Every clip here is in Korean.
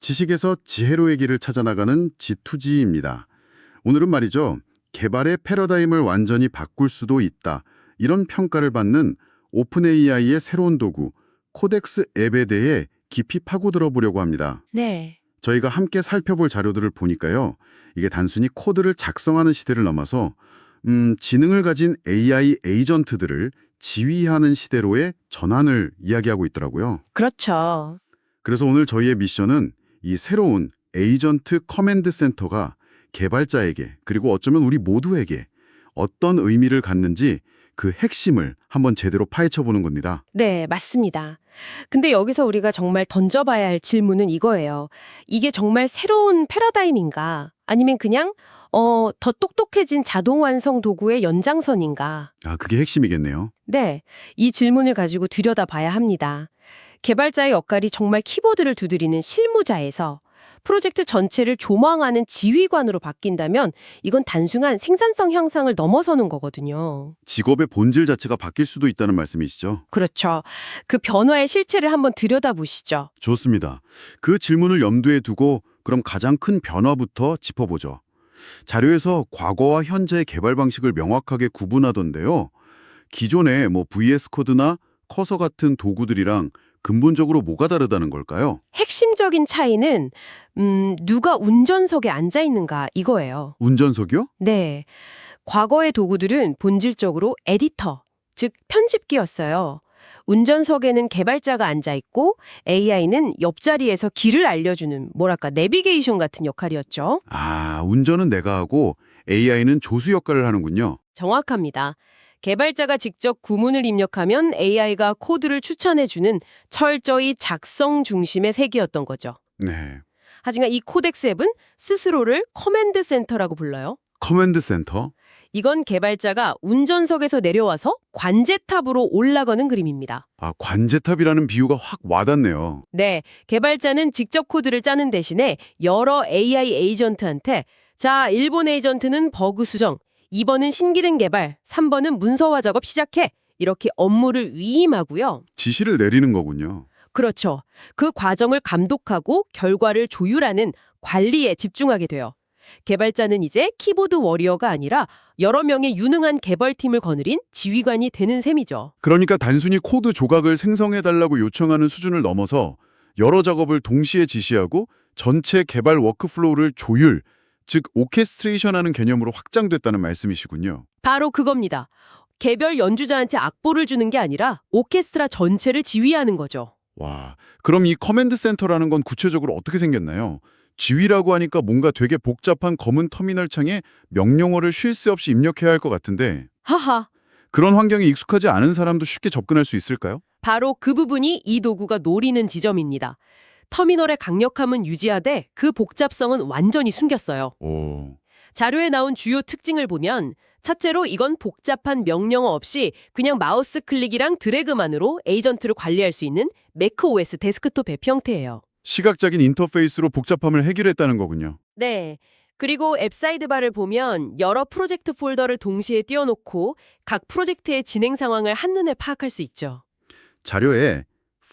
지식에서 지혜로의 길을 찾아나가는 G2G입니다. 오늘은 말이죠. 개발의 패러다임을 완전히 바꿀 수도 있다. 이런 평가를 받는 오픈 AI의 새로운 도구 코덱스 앱에 대해 깊이 파고들어 보려고 합니다. 네. 저희가 함께 살펴볼 자료들을 보니까요. 이게 단순히 코드를 작성하는 시대를 넘어서 음, 지능을 가진 AI 에이전트들을 지휘하는 시대로의 전환을 이야기하고 있더라고요. 그렇죠. 그래서 오늘 저희의 미션은 이 새로운 에이전트 커맨드 센터가 개발자에게 그리고 어쩌면 우리 모두에게 어떤 의미를 갖는지 그 핵심을 한번 제대로 파헤쳐 보는 겁니다. 네, 맞습니다. 근데 여기서 우리가 정말 던져봐야 할 질문은 이거예요. 이게 정말 새로운 패러다임인가? 아니면 그냥 어, 더 똑똑해진 자동 완성 도구의 연장선인가? 아, 그게 핵심이겠네요. 네, 이 질문을 가지고 들여다봐야 합니다. 개발자의 역할이 정말 키보드를 두드리는 실무자에서 프로젝트 전체를 조망하는 지휘관으로 바뀐다면 이건 단순한 생산성 향상을 넘어서는 거거든요. 직업의 본질 자체가 바뀔 수도 있다는 말씀이시죠? 그렇죠. 그 변화의 실체를 한번 들여다보시죠. 좋습니다. 그 질문을 염두에 두고 그럼 가장 큰 변화부터 짚어보죠. 자료에서 과거와 현재의 개발 방식을 명확하게 구분하던데요. 기존의 뭐 VS 코드나 커서 같은 도구들이랑 근본적으로 뭐가 다르다는 걸까요? 핵심적인 차이는 음, 누가 운전석에 앉아 있는가 이거예요. 운전석이요? 네. 과거의 도구들은 본질적으로 에디터, 즉 편집기였어요. 운전석에는 개발자가 앉아 있고 AI는 옆자리에서 길을 알려주는 뭐랄까 내비게이션 같은 역할이었죠. 아, 운전은 내가 하고 AI는 조수 역할을 하는군요. 정확합니다. 개발자가 직접 구문을 입력하면 AI가 코드를 추천해주는 철저히 작성 중심의 세계였던 거죠. 네. 하지만 이 코덱스 앱은 스스로를 커맨드 센터라고 불러요. 커맨드 센터? 이건 개발자가 운전석에서 내려와서 관제탑으로 올라가는 그림입니다. 아, 관제탑이라는 비유가 확 와닿네요. 네, 개발자는 직접 코드를 짜는 대신에 여러 AI 에이전트한테 자, 1번 에이전트는 버그 수정, 2번은 신기능 개발, 3번은 문서화 작업 시작해. 이렇게 업무를 위임하고요. 지시를 내리는 거군요. 그렇죠. 그 과정을 감독하고 결과를 조율하는 관리에 집중하게 돼요. 개발자는 이제 키보드 워리어가 아니라 여러 명의 유능한 개발팀을 거느린 지휘관이 되는 셈이죠. 그러니까 단순히 코드 조각을 생성해달라고 요청하는 수준을 넘어서 여러 작업을 동시에 지시하고 전체 개발 워크플로우를 조율, 즉 오케스트레이션하는 개념으로 확장됐다는 말씀이시군요. 바로 그겁니다. 개별 연주자한테 악보를 주는 게 아니라 오케스트라 전체를 지휘하는 거죠. 와, 그럼 이 커맨드 센터라는 건 구체적으로 어떻게 생겼나요? 지휘라고 하니까 뭔가 되게 복잡한 검은 터미널 창에 명령어를 쉴 새 없이 입력해야 할 것 같은데 하하. 그런 환경에 익숙하지 않은 사람도 쉽게 접근할 수 있을까요? 바로 그 부분이 이 도구가 노리는 지점입니다. 터미널의 강력함은 유지하되 그 복잡성은 완전히 숨겼어요. 오, 자료에 나온 주요 특징을 보면 첫째로 이건 복잡한 명령어 없이 그냥 마우스 클릭이랑 드래그만으로 에이전트를 관리할 수 있는 매크OS 데스크톱 앱 형태예요. 시각적인 인터페이스로 복잡함을 해결했다는 거군요. 네. 그리고 앱 사이드바를 보면 여러 프로젝트 폴더를 동시에 띄워놓고 각 프로젝트의 진행 상황을 한눈에 파악할 수 있죠. 자료에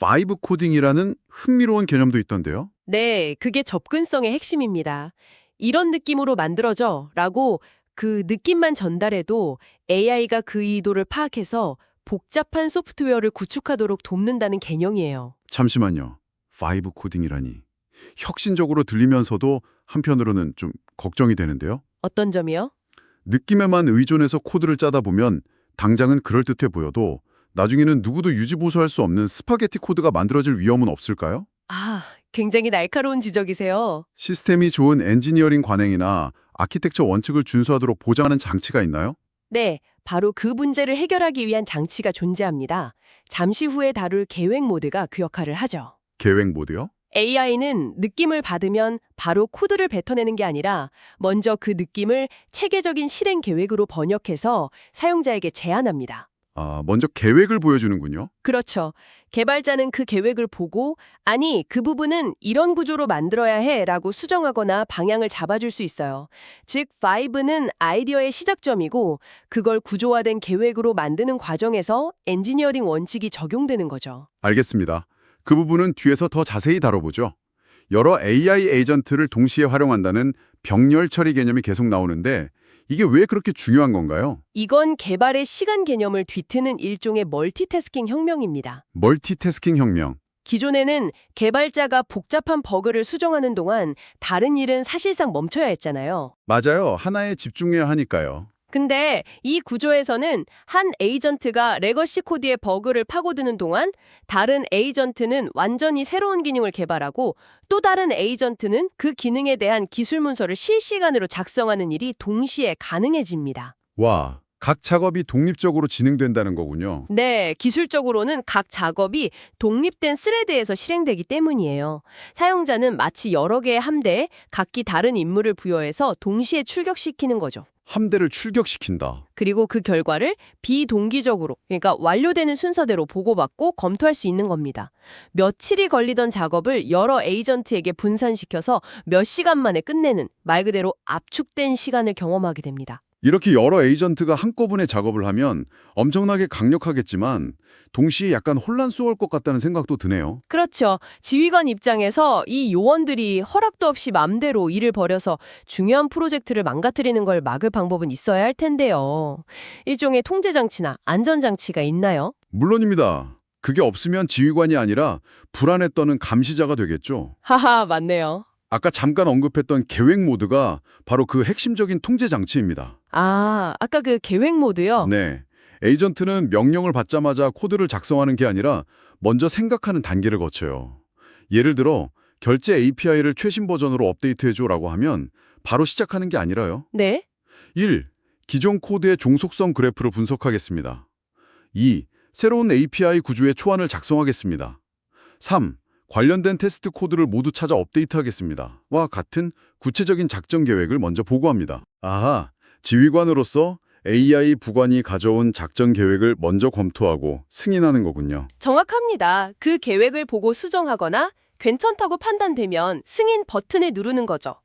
5 코딩이라는 흥미로운 개념도 있던데요. 네, 그게 접근성의 핵심입니다. 이런 느낌으로 만들어져 라고 그 느낌만 전달해도 AI가 그 의도를 파악해서 복잡한 소프트웨어를 구축하도록 돕는다는 개념이에요. 잠시만요. 5 코딩이라니. 혁신적으로 들리면서도 한편으로는 좀 걱정이 되는데요. 어떤 점이요? 느낌에만 의존해서 코드를 짜다 보면 당장은 그럴듯해 보여도 나중에는 누구도 유지보수할 수 없는 스파게티 코드가 만들어질 위험은 없을까요? 아, 굉장히 날카로운 지적이세요. 시스템이 좋은 엔지니어링 관행이나 아키텍처 원칙을 준수하도록 보장하는 장치가 있나요? 네, 바로 그 문제를 해결하기 위한 장치가 존재합니다. 잠시 후에 다룰 계획 모드가 그 역할을 하죠. 계획 모드요? AI는 느낌을 받으면 바로 코드를 뱉어내는 게 아니라 먼저 그 느낌을 체계적인 실행 계획으로 번역해서 사용자에게 제안합니다. 아, 먼저 계획을 보여주는군요. 그렇죠. 개발자는 그 계획을 보고 아니 그 부분은 이런 구조로 만들어야 해라고 수정하거나 방향을 잡아줄 수 있어요. 즉 5는 아이디어의 시작점이고 그걸 구조화된 계획으로 만드는 과정에서 엔지니어링 원칙이 적용되는 거죠. 알겠습니다. 그 부분은 뒤에서 더 자세히 다뤄보죠. 여러 AI 에이전트를 동시에 활용한다는 병렬 처리 개념이 계속 나오는데 이게 왜 그렇게 중요한 건가요? 이건 개발의 시간 개념을 뒤트는 일종의 멀티태스킹 혁명입니다. 멀티태스킹 혁명. 기존에는 개발자가 복잡한 버그를 수정하는 동안 다른 일은 사실상 멈춰야 했잖아요. 맞아요. 하나에 집중해야 하니까요. 근데 이 구조에서는 한 에이전트가 레거시 코드의 버그를 파고드는 동안 다른 에이전트는 완전히 새로운 기능을 개발하고 또 다른 에이전트는 그 기능에 대한 기술 문서를 실시간으로 작성하는 일이 동시에 가능해집니다. 와, 각 작업이 독립적으로 진행된다는 거군요. 네, 기술적으로는 각 작업이 독립된 스레드에서 실행되기 때문이에요. 사용자는 마치 여러 개의 함대에 각기 다른 임무를 부여해서 동시에 출격시키는 거죠. 함대를 출격시킨다. 그리고 그 결과를 비동기적으로, 그러니까 완료되는 순서대로 보고받고 검토할 수 있는 겁니다. 며칠이 걸리던 작업을 여러 에이전트에게 분산시켜서 몇 시간 만에 끝내는 말 그대로 압축된 시간을 경험하게 됩니다. 이렇게 여러 에이전트가 한꺼번에 작업을 하면 엄청나게 강력하겠지만 동시에 약간 혼란스러울 것 같다는 생각도 드네요. 그렇죠. 지휘관 입장에서 이 요원들이 허락도 없이 맘대로 일을 벌여서 중요한 프로젝트를 망가뜨리는 걸 막을 방법은 있어야 할 텐데요. 일종의 통제장치나 안전장치가 있나요? 물론입니다. 그게 없으면 지휘관이 아니라 불안에 떠는 감시자가 되겠죠. 하하, 맞네요. 아까 잠깐 언급했던 계획 모드가 바로 그 핵심적인 통제 장치입니다. 아, 아까 그 계획 모드요? 네. 에이전트는 명령을 받자마자 코드를 작성하는 게 아니라 먼저 생각하는 단계를 거쳐요. 예를 들어 결제 API를 최신 버전으로 업데이트해줘라고 하면 바로 시작하는 게 아니라요. 네. 1. 기존 코드의 종속성 그래프를 분석하겠습니다. 2. 새로운 API 구조의 초안을 작성하겠습니다. 3. 관련된 테스트 코드를 모두 찾아 업데이트하겠습니다. 와 같은 구체적인 작전 계획을 먼저 보고합니다. 아하, 지휘관으로서 AI 부관이 가져온 작전 계획을 먼저 검토하고 승인하는 거군요. 정확합니다. 그 계획을 보고 수정하거나 괜찮다고 판단되면 승인 버튼을 누르는 거죠.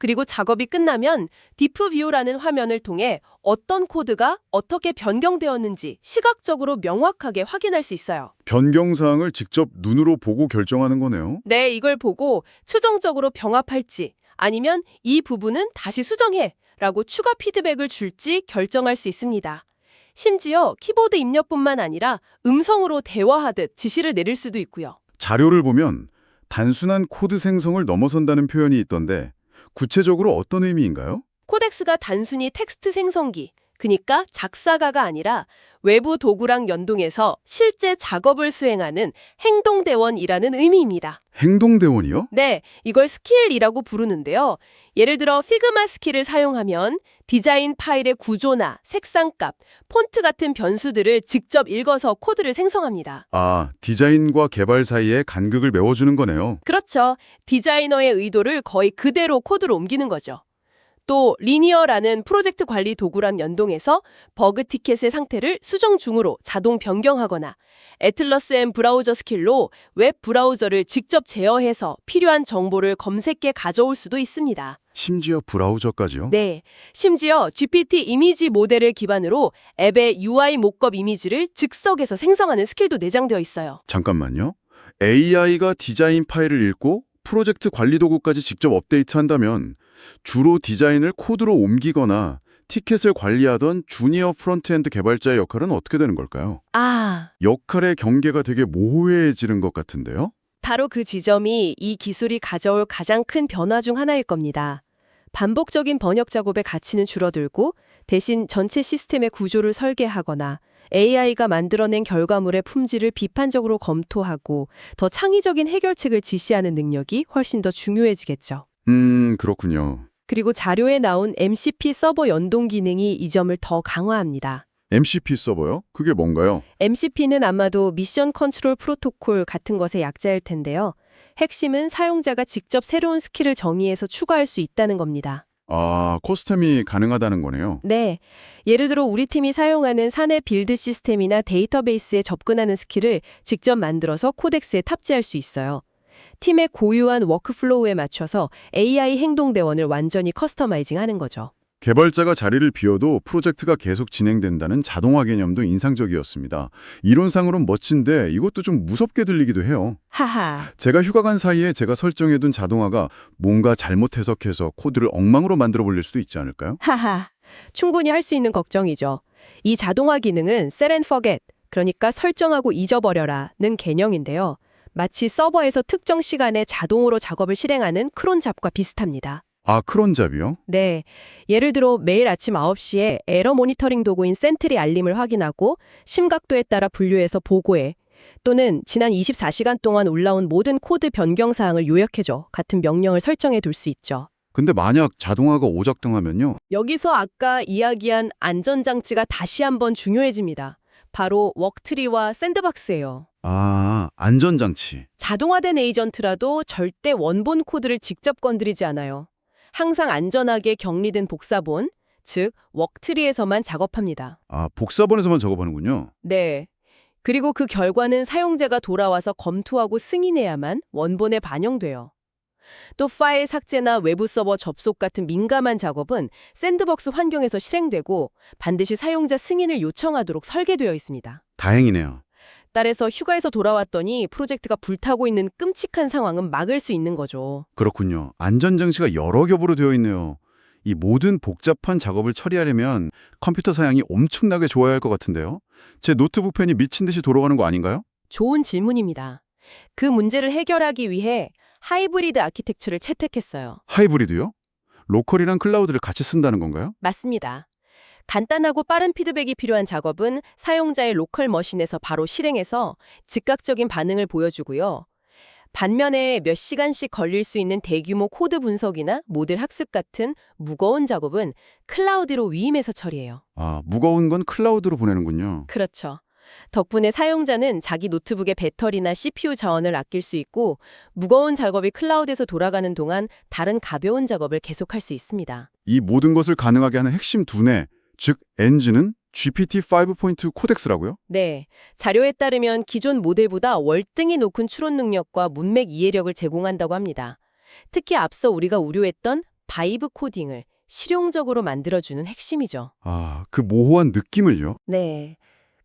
그리고 작업이 끝나면 디프 뷰라는 화면을 통해 어떤 코드가 어떻게 변경되었는지 시각적으로 명확하게 확인할 수 있어요. 변경 사항을 직접 눈으로 보고 결정하는 거네요. 네, 이걸 보고 추정적으로 병합할지 아니면 이 부분은 다시 수정해 라고 추가 피드백을 줄지 결정할 수 있습니다. 심지어 키보드 입력뿐만 아니라 음성으로 대화하듯 지시를 내릴 수도 있고요. 자료를 보면 단순한 코드 생성을 넘어선다는 표현이 있던데 구체적으로 어떤 의미인가요? 코덱스가 단순히 텍스트 생성기, 그니까 작사가가 아니라 외부 도구랑 연동해서 실제 작업을 수행하는 행동대원이라는 의미입니다. 행동대원이요? 네, 이걸 스킬이라고 부르는데요. 예를 들어 피그마 스킬을 사용하면 디자인 파일의 구조나 색상값, 폰트 같은 변수들을 직접 읽어서 코드를 생성합니다. 아, 디자인과 개발 사이에 간극을 메워주는 거네요. 그렇죠. 디자이너의 의도를 거의 그대로 코드로 옮기는 거죠. 또 리니어라는 프로젝트 관리 도구랑 연동해서 버그 티켓의 상태를 수정 중으로 자동 변경하거나 애틀러스 앤 브라우저 스킬로 웹 브라우저를 직접 제어해서 필요한 정보를 검색해 가져올 수도 있습니다. 심지어 브라우저까지요? 네. 심지어 GPT 이미지 모델을 기반으로 앱의 UI 목겁 이미지를 즉석에서 생성하는 스킬도 내장되어 있어요. 잠깐만요. AI가 디자인 파일을 읽고 프로젝트 관리 도구까지 직접 업데이트한다면 주로 디자인을 코드로 옮기거나 티켓을 관리하던 주니어 프론트엔드 개발자의 역할은 어떻게 되는 걸까요? 아, 역할의 경계가 되게 모호해지는 것 같은데요? 바로 그 지점이 이 기술이 가져올 가장 큰 변화 중 하나일 겁니다. 반복적인 번역 작업의 가치는 줄어들고 대신 전체 시스템의 구조를 설계하거나 AI가 만들어낸 결과물의 품질을 비판적으로 검토하고 더 창의적인 해결책을 지시하는 능력이 훨씬 더 중요해지겠죠. 음, 그렇군요. 그리고 자료에 나온 MCP 서버 연동 기능이 이 점을 더 강화합니다. MCP 서버요? 그게 뭔가요? MCP는 아마도 미션 컨트롤 프로토콜 같은 것의 약자일 텐데요. 핵심은 사용자가 직접 새로운 스킬을 정의해서 추가할 수 있다는 겁니다. 아, 커스텀이 가능하다는 거네요. 네. 예를 들어 우리 팀이 사용하는 사내 빌드 시스템이나 데이터베이스에 접근하는 스킬을 직접 만들어서 코덱스에 탑재할 수 있어요. 팀의 고유한 워크플로우에 맞춰서 AI 행동대원을 완전히 커스터마이징 하는 거죠. 개발자가 자리를 비워도 프로젝트가 계속 진행된다는 자동화 개념도 인상적이었습니다. 이론상으로는 멋진데 이것도 좀 무섭게 들리기도 해요. 하하. 제가 휴가 간 사이에 제가 설정해둔 자동화가 뭔가 잘못 해석해서 코드를 엉망으로 만들어 버릴 수도 있지 않을까요? 하하. 충분히 할 수 있는 걱정이죠. 이 자동화 기능은 set and forget, 그러니까 설정하고 잊어버려라는 개념인데요. 마치 서버에서 특정 시간에 자동으로 작업을 실행하는 크론 잡과 비슷합니다. 아, 크론잡이요? 네. 예를 들어 매일 아침 9시에 에러 모니터링 도구인 센트리 알림을 확인하고 심각도에 따라 분류해서 보고해. 또는 지난 24시간 동안 올라온 모든 코드 변경 사항을 요약해줘. 같은 명령을 설정해 둘 수 있죠. 근데 만약 자동화가 오작동하면요. 여기서 아까 이야기한 안전장치가 다시 한번 중요해집니다. 바로 웍트리와 샌드박스예요. 아, 안전장치. 자동화된 에이전트라도 절대 원본 코드를 직접 건드리지 않아요. 항상 안전하게 격리된 복사본, 즉 웍트리에서만 작업합니다. 아, 복사본에서만 작업하는군요. 네. 그리고 그 결과는 사용자가 돌아와서 검토하고 승인해야만 원본에 반영돼요. 또 파일 삭제나 외부 서버 접속 같은 민감한 작업은 샌드박스 환경에서 실행되고 반드시 사용자 승인을 요청하도록 설계되어 있습니다. 다행이네요. 딸에서 휴가에서 돌아왔더니 프로젝트가 불타고 있는 끔찍한 상황은 막을 수 있는 거죠. 그렇군요. 안전장치가 여러 겹으로 되어 있네요. 이 모든 복잡한 작업을 처리하려면 컴퓨터 사양이 엄청나게 좋아야 할 것 같은데요. 제 노트북 펜이 미친 듯이 돌아가는 거 아닌가요? 좋은 질문입니다. 그 문제를 해결하기 위해 하이브리드 아키텍처를 채택했어요. 하이브리드요? 로컬이랑 클라우드를 같이 쓴다는 건가요? 맞습니다. 간단하고 빠른 피드백이 필요한 작업은 사용자의 로컬 머신에서 바로 실행해서 즉각적인 반응을 보여주고요. 반면에 몇 시간씩 걸릴 수 있는 대규모 코드 분석이나 모델 학습 같은 무거운 작업은 클라우드로 위임해서 처리해요. 아, 무거운 건 클라우드로 보내는군요. 그렇죠. 덕분에 사용자는 자기 노트북의 배터리나 CPU 자원을 아낄 수 있고 무거운 작업이 클라우드에서 돌아가는 동안 다른 가벼운 작업을 계속할 수 있습니다. 이 모든 것을 가능하게 하는 핵심 두뇌, 즉 엔진은 GPT-5.2 코덱스라고요? 네, 자료에 따르면 기존 모델보다 월등히 높은 추론 능력과 문맥 이해력을 제공한다고 합니다. 특히 앞서 우리가 우려했던 바이브 코딩을 실용적으로 만들어주는 핵심이죠. 아, 그 모호한 느낌을요? 네.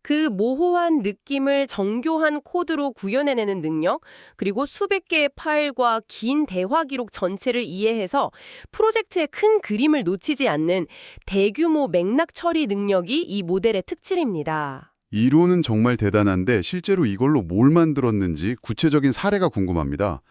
그 모호한 느낌을 정교한 코드로 구현해내는 능력, 그리고 수백 개의 파일과 긴 대화 기록 전체를 이해해서 프로젝트의 큰 그림을 놓치지 않는 대규모 맥락 처리 능력이 이 모델의 특질입니다. 이론은 정말 대단한데 실제로 이걸로 뭘 만들었는지 구체적인 사례가 궁금합니다.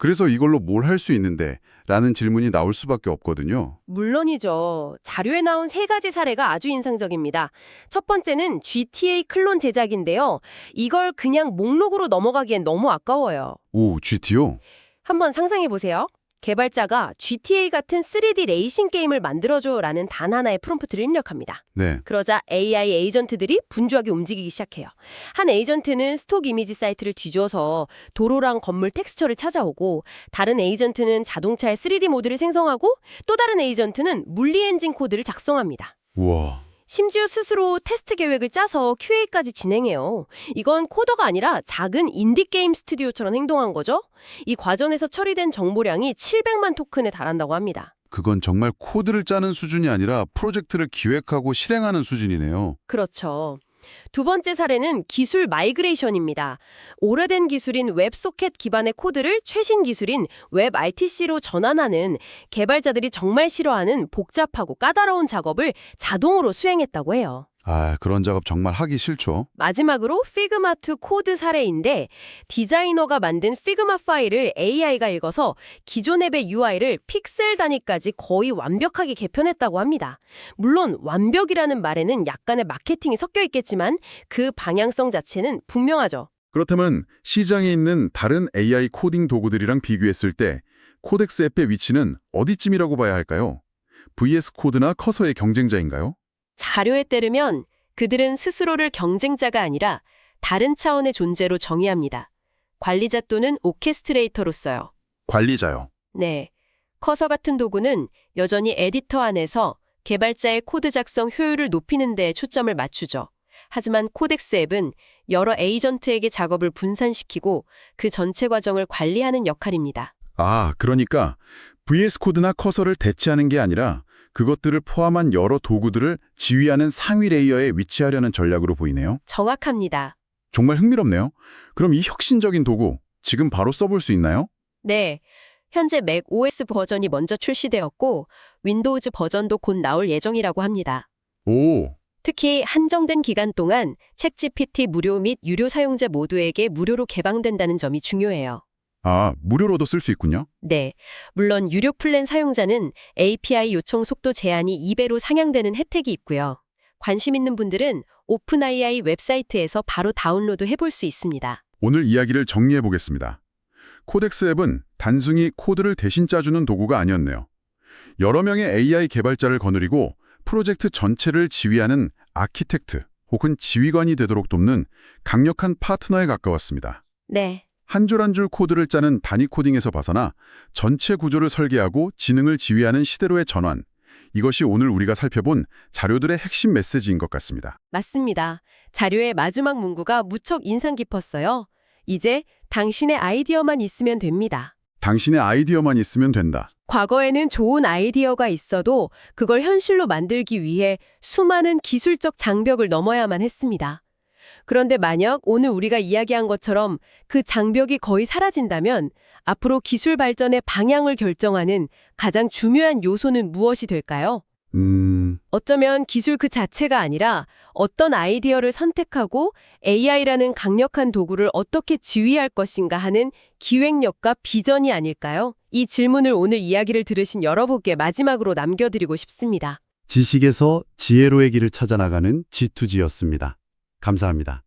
그래서 이걸로 뭘 할 수 있는데? 라는 질문이 나올 수밖에 없거든요. 물론이죠. 자료에 나온 세 가지 사례가 아주 인상적입니다. 첫 번째는 GTA 클론 제작인데요. 이걸 그냥 목록으로 넘어가기엔 너무 아까워요. 오, GT요? 한번 상상해 보세요. 개발자가 GTA 같은 3D 레이싱 게임을 만들어줘라는 단 하나의 프롬프트를 입력합니다. 네. 그러자 AI 에이전트들이 분주하게 움직이기 시작해요. 한 에이전트는 스톡 이미지 사이트를 뒤져서 도로랑 건물 텍스처를 찾아오고 다른 에이전트는 자동차의 3D 모드를 생성하고 또 다른 에이전트는 물리 엔진 코드를 작성합니다. 우와. 심지어 스스로 테스트 계획을 짜서 QA까지 진행해요. 이건 코더가 아니라 작은 인디게임 스튜디오처럼 행동한 거죠. 이 과정에서 처리된 정보량이 700만 토큰에 달한다고 합니다. 그건 정말 코드를 짜는 수준이 아니라 프로젝트를 기획하고 실행하는 수준이네요. 그렇죠. 두 번째 사례는 기술 마이그레이션입니다. 오래된 기술인 웹소켓 기반의 코드를 최신 기술인 웹 RTC로 전환하는 개발자들이 정말 싫어하는 복잡하고 까다로운 작업을 자동으로 수행했다고 해요. 아, 그런 작업 정말 하기 싫죠. 마지막으로 피그마 2 코드 사례인데 디자이너가 만든 피그마 파일을 AI가 읽어서 기존 앱의 UI를 픽셀 단위까지 거의 완벽하게 개편했다고 합니다. 물론 완벽이라는 말에는 약간의 마케팅이 섞여 있겠지만 그 방향성 자체는 분명하죠. 그렇다면 시장에 있는 다른 AI 코딩 도구들이랑 비교했을 때 코덱스 앱의 위치는 어디쯤이라고 봐야 할까요? VS 코드나 커서의 경쟁자인가요? 자료에 따르면 그들은 스스로를 경쟁자가 아니라 다른 차원의 존재로 정의합니다. 관리자 또는 오케스트레이터로서요. 관리자요. 네. 커서 같은 도구는 여전히 에디터 안에서 개발자의 코드 작성 효율을 높이는 데 초점을 맞추죠. 하지만 코덱스 앱은 여러 에이전트에게 작업을 분산시키고 그 전체 과정을 관리하는 역할입니다. 아, 그러니까 VS 코드나 커서를 대체하는 게 아니라 그것들을 포함한 여러 도구들을 지휘하는 상위 레이어에 위치하려는 전략으로 보이네요. 정확합니다. 정말 흥미롭네요. 그럼 이 혁신적인 도구 지금 바로 써볼 수 있나요? 네. 현재 맥 OS 버전이 먼저 출시되었고 윈도우즈 버전도 곧 나올 예정이라고 합니다. 오, 특히 한정된 기간 동안 챗GPT 무료 및 유료 사용자 모두에게 무료로 개방된다는 점이 중요해요. 아, 무료로도 쓸 수 있군요. 네. 물론 유료 플랜 사용자는 API 요청 속도 제한이 2배로 상향되는 혜택이 있고요. 관심 있는 분들은 오픈AI 웹사이트에서 바로 다운로드 해볼 수 있습니다. 오늘 이야기를 정리해 보겠습니다. 코덱스 앱은 단순히 코드를 대신 짜주는 도구가 아니었네요. 여러 명의 AI 개발자를 거느리고 프로젝트 전체를 지휘하는 아키텍트 혹은 지휘관이 되도록 돕는 강력한 파트너에 가까웠습니다. 네. 한 줄 한 줄 코드를 짜는 단위 코딩에서 벗어나 전체 구조를 설계하고 지능을 지휘하는 시대로의 전환. 이것이 오늘 우리가 살펴본 자료들의 핵심 메시지인 것 같습니다. 맞습니다. 자료의 마지막 문구가 무척 인상 깊었어요. 이제 당신의 아이디어만 있으면 됩니다. 당신의 아이디어만 있으면 된다. 과거에는 좋은 아이디어가 있어도 그걸 현실로 만들기 위해 수많은 기술적 장벽을 넘어야만 했습니다. 그런데 만약 오늘 우리가 이야기한 것처럼 그 장벽이 거의 사라진다면 앞으로 기술 발전의 방향을 결정하는 가장 중요한 요소는 무엇이 될까요? 음, 어쩌면 기술 그 자체가 아니라 어떤 아이디어를 선택하고 AI라는 강력한 도구를 어떻게 지휘할 것인가 하는 기획력과 비전이 아닐까요? 이 질문을 오늘 이야기를 들으신 여러분께 마지막으로 남겨드리고 싶습니다. 지식에서 지혜로의 길을 찾아나가는 G2G였습니다. 감사합니다.